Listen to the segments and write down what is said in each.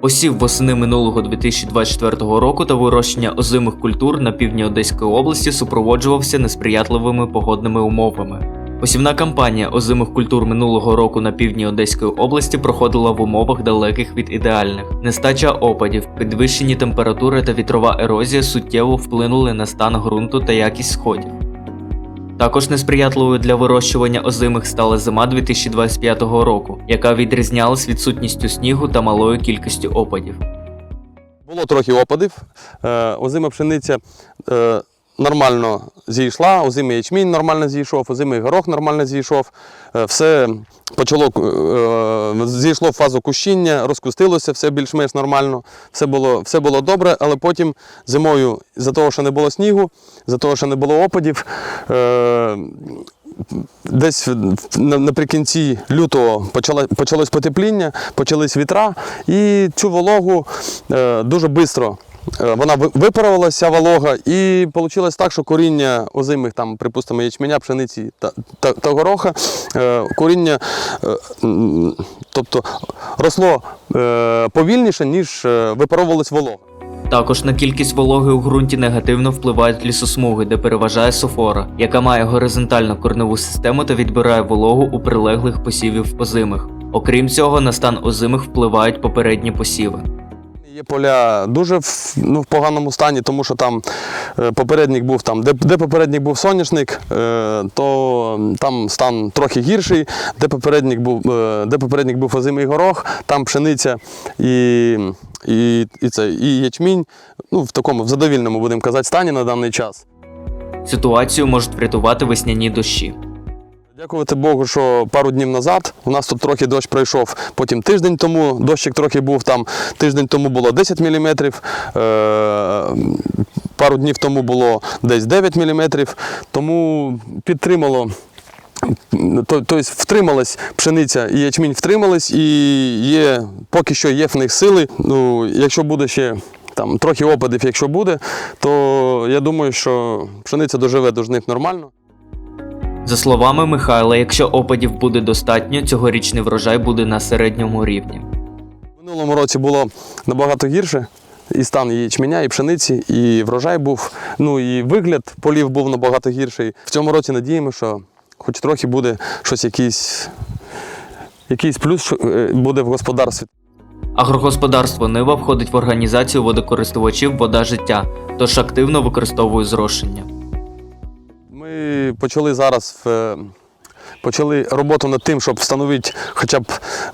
Посів восени минулого 2024 року та вирощення озимих культур на півдні Одеської області супроводжувався несприятливими погодними умовами. Посівна кампанія озимих культур минулого року на півдні Одеської області проходила в умовах далеких від ідеальних. Нестача опадів, підвищені температури та вітрова ерозія суттєво вплинули на стан ґрунту та якість сходів. Також несприятливою для вирощування озимих стала зима 2025 року, яка відрізнялась відсутністю снігу та малою кількістю опадів. Було трохи опадів. Е, Озима пшениця е, нормально зійшла, озимий ячмінь нормально зійшов, озимий горох нормально зійшов. Е, Все почало е, зійшло в фазу кущіння, розкустилося, все більш-менш нормально, все було, все було добре, але потім зимою, за того, що не було снігу, за того, що не було опадів, е, Десь наприкінці лютого почалось потепління, почались вітра, і цю вологу дуже швидко вона ви- випарувалася, волога, і вийшло так, що коріння озимих, там, припустимо, ячменя, пшениці та, та, та гороха, е, коріння е, тобто, росло е, повільніше, ніж е, випаровувалась волога. Також на кількість вологи у ґрунті негативно впливають лісосмуги, де переважає софора, яка має горизонтальну корневу систему та відбирає вологу у прилеглих посівів озимих. Окрім цього, на стан озимих впливають попередні посіви. Є поля дуже в, ну, в поганому стані, тому що там е, попередник був там, де, де попередник був соняшник, е, то там стан трохи гірший, де попередник був, е, де попередник був озимий горох, там пшениця і, і, і, це, і ячмінь ну, в такому в задовільному, будемо казати, стані на даний час. Ситуацію можуть врятувати весняні дощі. Дякувати Богу, що пару днів назад у нас тут трохи дощ пройшов, потім тиждень тому дощик трохи був там, тиждень тому було 10 мм, е, пару днів тому було десь 9 мм, тому підтримало. Тобто втрималась пшениця і ячмінь втримались, і є, поки що є в них сили. Ну, якщо буде ще там, трохи опадів, якщо буде, то я думаю, що пшениця доживе до жнив нормально. За словами Михайла, якщо опадів буде достатньо, цьогорічний врожай буде на середньому рівні. Минулому році було набагато гірше. І стан і ячменя, і пшениці, і врожай був. Ну і вигляд полів був набагато гірший. В цьому році надіємося, що хоч трохи буде щось якийсь, якийсь плюс е, буде в господарстві. Агрогосподарство Нива входить в організацію водокористувачів Вода життя, тож активно використовує зрошення. Ми почали зараз в. Почали роботу над тим, щоб встановити хоча б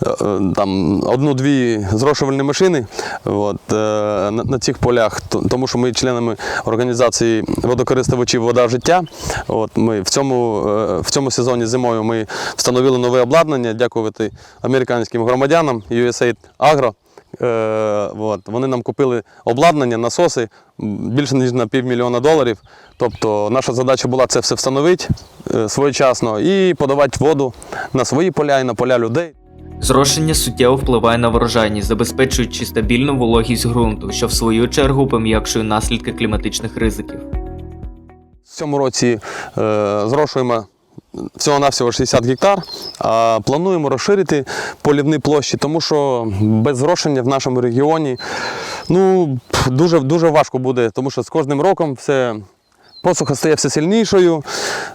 е, е, там одну-дві зрошувальні машини от, е, на, цих полях, тому що ми членами організації водокористувачів Вода життя. От, ми в цьому, е, в цьому сезоні зимою ми встановили нове обладнання, дякувати американським громадянам USAID Agro. Е, от, вони нам купили обладнання, насоси більше ніж на півмільйона доларів. Тобто наша задача була це все встановити е, своєчасно і подавати воду на свої поля і на поля людей. Зрошення суттєво впливає на врожайність, забезпечуючи стабільну вологість ґрунту, що в свою чергу пом'якшує наслідки кліматичних ризиків. В цьому році е, зрошуємо всього-навсього 60 гектар, а плануємо розширити полівні площі, тому що без зрошення в нашому регіоні ну, дуже, дуже важко буде, тому що з кожним роком все. Посуха стає все сильнішою,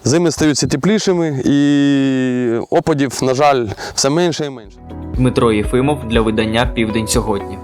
зими стають все теплішими і опадів, на жаль, все менше і менше. Дмитро Єфимов для видання Південь сьогодні.